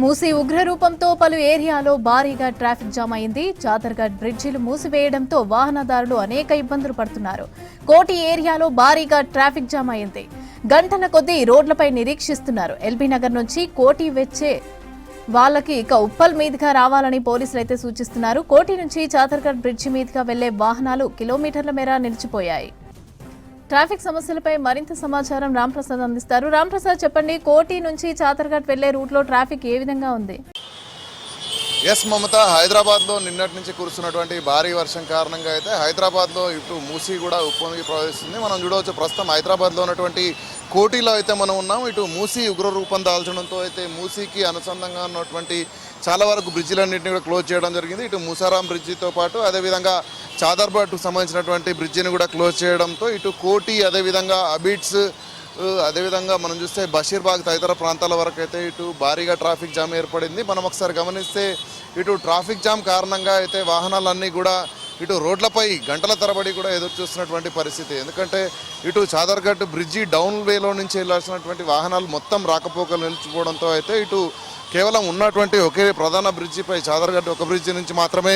మూసి ఉగ్రరూపంతో పలు ఏరియాలో భారీగా ట్రాఫిక్ జామ్ అయింది. జాతర్ఘట్ బ్రిడ్జిలు మూసివేయడంతో వాహనదారులు అనేక ఇబ్బందులు పడుతున్నారు. కోటి ఏరియాలో భారీగా ట్రాఫిక్ జామ్ అయింది. గంటల కొద్దీ రోడ్లపై నిరీక్షిస్తున్నారు. ఎల్బీ నగర్ నుంచి కోటి వచ్చే వాళ్ళకి ఇక ఉప్పల్ మీదుగా రావాలని పోలీసులు అయితే సూచిస్తున్నారు. కోటి నుంచి చాతర్ఘట్ బ్రిడ్జి మీదుగా వెళ్ళే వాహనాలు కిలోమీటర్ల మేర నిలిచిపోయాయి. ట్రాఫిక్ సమస్యలపై మరింత సమాచారం రాంప్రసాద్ అందిస్తారు. రాంప్రసాద్ చెప్పండి కోటి నుంచి చాతర్ఘట్ వెళ్ళే రూట్లో ట్రాఫిక్ ఏ విధంగా ఉంది? ఎస్ మమత హైదరాబాద్లో నిన్నటి నుంచి కురుస్తున్నటువంటి భారీ వర్షం కారణంగా అయితే హైదరాబాద్లో ఇటు మూసీ కూడా ఉప్పొంగి ప్రవేశిస్తుంది మనం చూడవచ్చు ప్రస్తుతం హైదరాబాద్లో ఉన్నటువంటి కోటిలో అయితే మనం ఉన్నాం. ఇటు మూసీ ఉగ్ర రూపం దాల్చడంతో అయితే మూసీకి అనుసంధానంగా ఉన్నటువంటి చాలా వరకు బ్రిడ్జిలన్నింటినీ కూడా క్లోజ్ చేయడం జరిగింది. ఇటు మూసారాం బ్రిడ్జితో పాటు అదేవిధంగా చాదర్బాట్కు సంబంధించినటువంటి బ్రిడ్జిని కూడా క్లోజ్ చేయడంతో ఇటు కోటి అదేవిధంగా అబిట్స్ అదేవిధంగా మనం చూస్తే బషీర్బాగ్ తదితర ప్రాంతాల వరకు అయితే ఇటు భారీగా ట్రాఫిక్ జామ్ ఏర్పడింది. మనం ఒకసారి గమనిస్తే ఇటు ట్రాఫిక్ జామ్ కారణంగా అయితే వాహనాలన్నీ కూడా ఇటు రోడ్లపై గంటల తరబడి కూడా ఎదురు చూస్తున్నటువంటి పరిస్థితి. ఎందుకంటే ఇటు చాదర్ఘట్ బ్రిడ్జి డౌన్ వేలో నుంచి వెళ్ళాల్సినటువంటి వాహనాలు మొత్తం రాకపోకలు నిలిచిపోవడంతో అయితే ఇటు కేవలం ఉన్నటువంటి ఒకే ప్రధాన బ్రిడ్జిపై చాదర్గడ్డ ఒక బ్రిడ్జి నుంచి మాత్రమే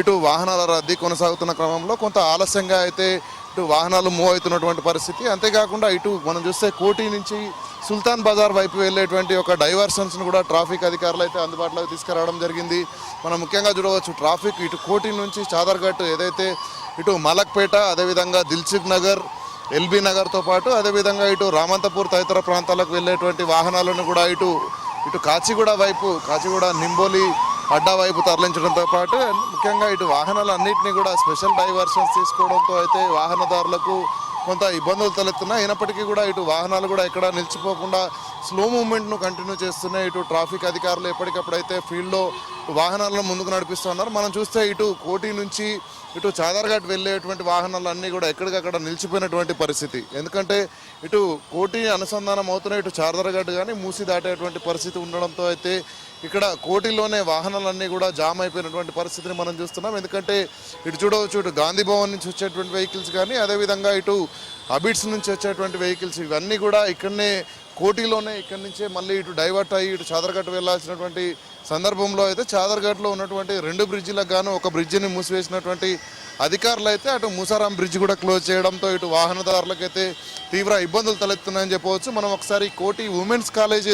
ఇటు వాహనాల రద్దీ కొనసాగుతున్న క్రమంలో కొంత ఆలస్యంగా అయితే ఇటు వాహనాలు మూవ్ అవుతున్నటువంటి పరిస్థితి. అంతేకాకుండా ఇటు మనం చూస్తే కోటి నుంచి సుల్తాన్ బజార్ వైపు వెళ్ళేటువంటి ఒక డైవర్షన్స్ను కూడా ట్రాఫిక్ అధికారులు అయితే అందుబాటులోకి తీసుకురావడం జరిగింది. మనం ముఖ్యంగా చూడవచ్చు ట్రాఫిక్ ఇటు కోటి నుంచి చాదర్ఘట్ ఏదైతే ఇటు మలక్పేట అదేవిధంగా దిల్సుఖ్ నగర్ ఎల్బీ నగర్తో పాటు అదేవిధంగా ఇటు రామంతపూర్ తదితర ప్రాంతాలకు వెళ్ళేటువంటి వాహనాలను కూడా ఇటు ఇటు కాచిగూడ వైపు కాచిగూడ నింబోలి అడ్డా వైపు తరలించడంతో పాటు ముఖ్యంగా ఇటు వాహనాలన్నింటినీ కూడా స్పెషల్ డైవర్షన్స్ తీసుకోవడంతో అయితే వాహనదారులకు కొంత ఇబ్బందులు తలెత్తున్నాయి అయినప్పటికీ కూడా ఇటు వాహనాలు కూడా ఎక్కడ నిలిచిపోకుండా స్లో మూమెంట్ను కంటిన్యూ చేస్తున్నాయి. ఇటు ట్రాఫిక్ అధికారులు ఎప్పటికప్పుడు అయితే ఫీల్డ్లో వాహనాలను ముందుకు నడిపిస్తున్నారు మనం చూస్తే ఇటు కోటి నుంచి ఇటు చాదర్ఘాట్ వెళ్ళేటువంటి వాహనాలు అన్నీ కూడా ఎక్కడికక్కడ నిలిచిపోయినటువంటి పరిస్థితి. ఎందుకంటే ఇటు కోటి అనుసంధానం అవుతున్న ఇటు చాదర్ఘాట్ కానీ మూసి దాటేటువంటి పరిస్థితి ఉండడంతో అయితే ఇక్కడ కోటిలోనే వాహనాలన్నీ కూడా జామ్ అయిపోయినటువంటి పరిస్థితిని మనం చూస్తున్నాం. ఎందుకంటే ఇటు చూడవచ్చు ఇటు గాంధీ భవన్ నుంచి వచ్చేటువంటి వెహికల్స్ కానీ అదేవిధంగా ఇటు అబిట్స్ నుంచి వచ్చేటువంటి వెహికల్స్ ఇవన్నీ కూడా ఇక్కడనే కోటిలోనే ఇక్కడి నుంచే మళ్ళీ ఇటు డైవర్ట్ అయ్యి ఇటు చాదర్ఘట్ వెళ్ళాల్సినటువంటి సందర్భంలో అయితే చాదర్ఘట్లో ఉన్నటువంటి రెండు బ్రిడ్జిలకు గాను ఒక బ్రిడ్జిని మూసివేసినటువంటి అధికారులు అయితే అటు ముసారాం బ్రిడ్జ్ కూడా క్లోజ్ చేయడంతో ఇటు వాహనదారులకైతే తీవ్ర ఇబ్బందులు తలెత్తున్నాయని చెప్పవచ్చు. మనం ఒకసారి కోటి ఉమెన్స్ కాలేజ్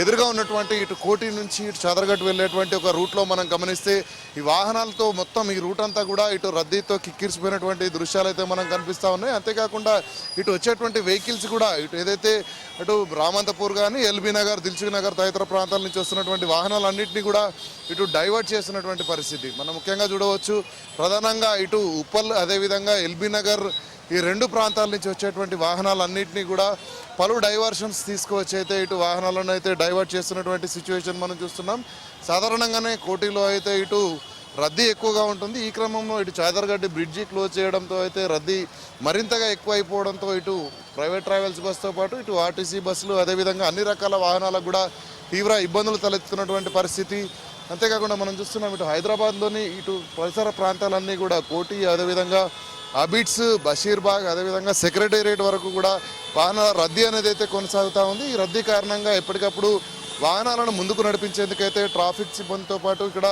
ఎదురుగా ఉన్నటువంటి ఇటు కోటి నుంచి ఇటు చదరగట్టు వెళ్ళేటువంటి ఒక రూట్లో మనం గమనిస్తే ఈ వాహనాలతో మొత్తం ఈ రూట్ అంతా కూడా ఇటు రద్దీతో కిక్కిరిసిపోయినటువంటి దృశ్యాలు అయితే మనం కనిపిస్తూ ఉన్నాయి. అంతేకాకుండా ఇటు వచ్చేటువంటి వెహికల్స్ కూడా ఇటు ఏదైతే అటు రామంతపూర్ కానీ ఎల్బీ నగర్ దిల్సుఖ్ నగర్ తదితర ప్రాంతాల నుంచి వస్తున్నటువంటి వాహనాలన్నింటినీ కూడా ఇటు డైవర్ట్ చేస్తున్నటువంటి పరిస్థితి. మనం ముఖ్యంగా చూడవచ్చు ప్రధానంగా ఇటు ఉప్పల్ అదేవిధంగా ఎల్బీ నగర్ ఈ రెండు ప్రాంతాల నుంచి వచ్చేటువంటి వాహనాలన్నింటినీ కూడా పలు డైవర్షన్స్ తీసుకువచ్చి అయితే ఇటు వాహనాలను అయితే డైవర్ట్ చేస్తున్నటువంటి సిచ్యువేషన్ మనం చూస్తున్నాం. సాధారణంగానే కోటిలో అయితే ఇటు రద్దీ ఎక్కువగా ఉంటుంది. ఈ క్రమంలో ఇటు చాదర్గడ్డి బ్రిడ్జి క్లోజ్ చేయడంతో అయితే రద్దీ మరింతగా ఎక్కువ అయిపోవడంతో ఇటు ప్రైవేట్ ట్రావెల్స్ బస్తో పాటు ఇటు ఆర్టీసీ బస్సులు అదేవిధంగా అన్ని రకాల వాహనాలకు కూడా తీవ్ర ఇబ్బందులు తలెత్తుతున్నటువంటి పరిస్థితి అంతేకాకుండా మనం చూస్తున్నాం ఇటు హైదరాబాద్లోని ఇటు పరిసర ప్రాంతాలన్నీ కూడా కోటి అదేవిధంగా అబిట్స్ బషీర్బాగ్ అదేవిధంగా సెక్రటేరియట్ వరకు కూడా వాహనాల రద్దీ అనేది అయితే కొనసాగుతూ ఉంది. ఈ రద్దీ కారణంగా ఎప్పటికప్పుడు వాహనాలను ముందుకు నడిపించేందుకైతే ట్రాఫిక్ సిబ్బందితో పాటు ఇక్కడ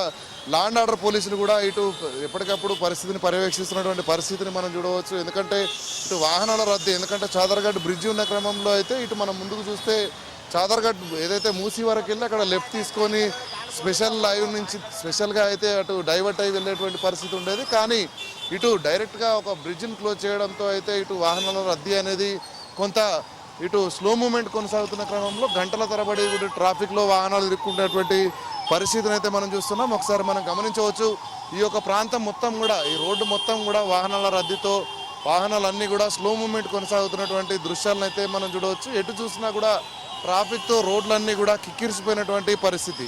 లాండ్ ఆర్డర్ పోలీసులు కూడా ఇటు ఎప్పటికప్పుడు పరిస్థితిని పర్యవేక్షిస్తున్నటువంటి పరిస్థితిని మనం చూడవచ్చు. ఎందుకంటే ఇటు వాహనాల రద్దీ ఎందుకంటే చాదర్గఢ్ బ్రిడ్జి ఉన్న క్రమంలో అయితే ఇటు మనం ముందుకు చూస్తే చాదర్గఢ్ ఏదైతే మూసి వరకు వెళ్ళి అక్కడ లెఫ్ట్ తీసుకొని స్పెషల్ లైవ్ నుంచి స్పెషల్గా అయితే అటు డైవర్ట్ అయి వెళ్ళేటువంటి పరిస్థితి ఉండేది. కానీ ఇటు డైరెక్ట్గా ఒక బ్రిడ్జిని క్లోజ్ చేయడంతో అయితే ఇటు వాహనాల రద్దీ అనేది కొంత ఇటు స్లో మూమెంట్ కొనసాగుతున్న క్రమంలో గంటల తరబడి ఇటు ట్రాఫిక్లో వాహనాలు ఇరుక్కుంటున్నటువంటి పరిస్థితిని అయితే మనం చూస్తున్నాం. ఒకసారి మనం గమనించవచ్చు ఈ యొక్క ప్రాంతం మొత్తం కూడా ఈ రోడ్డు మొత్తం కూడా వాహనాల రద్దీతో వాహనాలన్నీ కూడా స్లో మూమెంట్ కొనసాగుతున్నటువంటి దృశ్యాలను అయితే మనం చూడవచ్చు. ఎటు చూసినా కూడా ట్రాఫిక్తో రోడ్లన్నీ కూడా కిక్కిరిసిపోయినటువంటి పరిస్థితి.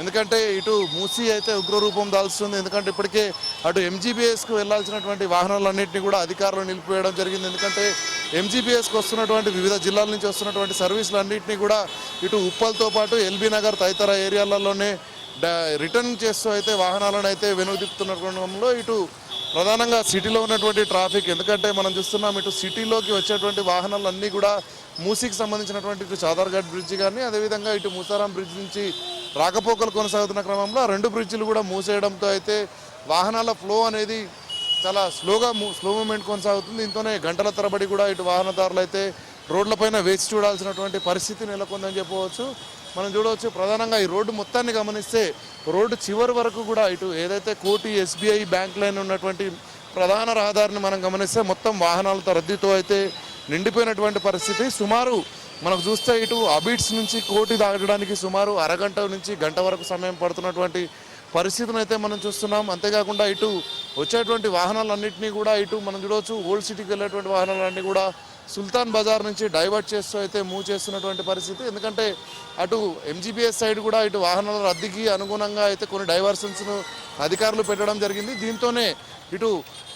ఎందుకంటే ఇటు మూసీ అయితే ఉగ్రరూపం దాల్చుతుంది. ఎందుకంటే ఇప్పటికే అటు ఎంజీబీఎస్కు వెళ్ళాల్సినటువంటి వాహనాలన్నింటినీ కూడా అధికారులు నిలిపివేయడం జరిగింది. ఎందుకంటే ఎంజీబీఎస్కి వస్తున్నటువంటి వివిధ జిల్లాల నుంచి వస్తున్నటువంటి సర్వీసులన్నింటినీ కూడా ఇటు ఉప్పల్తో పాటు ఎల్బీ నగర్ తదితర ఏరియాలలోనే రిటర్న్ చేస్తూ అయితే వాహనాలను అయితే వెనుదిప్పుతున్న క్రమంలో ఇటు ప్రధానంగా సిటీలో ఉన్నటువంటి ట్రాఫిక్. ఎందుకంటే మనం చూస్తున్నాం ఇటు సిటీలోకి వచ్చేటువంటి వాహనాలన్నీ కూడా మూసీకి సంబంధించినటువంటి ఇటు చాదర్ఘాట్ బ్రిడ్జ్ కానీ అదేవిధంగా ఇటు ముసారాం బ్రిడ్జ్ నుంచి రాకపోకలు కొనసాగుతున్న క్రమంలో రెండు బ్రిడ్జిలు కూడా మూసేయడంతో అయితే వాహనాల ఫ్లో అనేది చాలా స్లోగా స్లో మూమెంట్ కొనసాగుతుంది. దీంతోనే గంటల తరబడి కూడా ఇటు వాహనదారులు అయితే రోడ్లపైన వేచి చూడాల్సినటువంటి పరిస్థితి నెలకొందని చెప్పవచ్చు. మనం చూడవచ్చు ప్రధానంగా ఈ రోడ్డు మొత్తాన్ని గమనిస్తే రోడ్డు చివరి వరకు కూడా ఇటు ఏదైతే కోటి ఎస్బీఐ బ్యాంక్ లైన్ ఉన్నటువంటి ప్రధాన రహదారిని మనం గమనిస్తే మొత్తం వాహనాలతో రద్దీతో అయితే నిండిపోయినటువంటి పరిస్థితి. సుమారు మనకు చూస్తే ఇటు అబిట్స్ నుంచి కోటి దాటడానికి సుమారు అరగంట నుంచి గంట వరకు సమయం పడుతున్నటువంటి పరిస్థితిని అయితే మనం చూస్తున్నాం. అంతేకాకుండా ఇటు వచ్చేటువంటి వాహనాలన్నింటినీ కూడా ఇటు మనం చూడవచ్చు. ఓల్డ్ సిటీకి వెళ్ళేటువంటి వాహనాలన్నీ కూడా సుల్తాన్ బజార్ నుంచి డైవర్ట్ చేస్తూ అయితే మూవ్ చేస్తున్నటువంటి పరిస్థితి. ఎందుకంటే అటు ఎంజీబీఎస్ సైడ్ కూడా ఇటు వాహనాల రద్దీకి అనుగుణంగా అయితే కొన్ని డైవర్షన్స్ను అధికారులు పెట్టడం జరిగింది. దీంతోనే ఇటు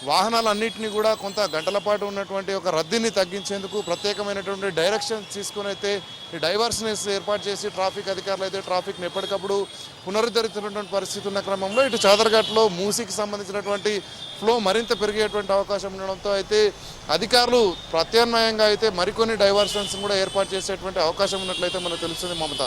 వాహనాలన్నింటినీ కూడా కొంత గంటల పాటు ఉన్నటువంటి ఒక రద్దీని తగ్గించేందుకు ప్రత్యేకమైనటువంటి డైరెక్షన్స్ తీసుకుని అయితే ఈ డైవర్షన్స్ ఏర్పాటు చేసి ట్రాఫిక్ అధికారులు అయితే ట్రాఫిక్ని ఎప్పటికప్పుడు పునరుద్ధరిస్తున్నటువంటి పరిస్థితి ఉన్న క్రమంలో ఇటు చాదర్ఘాట్లో మూసీకి సంబంధించినటువంటి ఫ్లో మరింత పెరిగేటువంటి అవకాశం ఉండడంతో అయితే అధికారులు ప్రత్యామ్నాయంగా అయితే మరికొన్ని డైవర్షన్స్ కూడా ఏర్పాటు చేసేటువంటి అవకాశం ఉన్నట్లయితే మనకు తెలుస్తుంది మమత.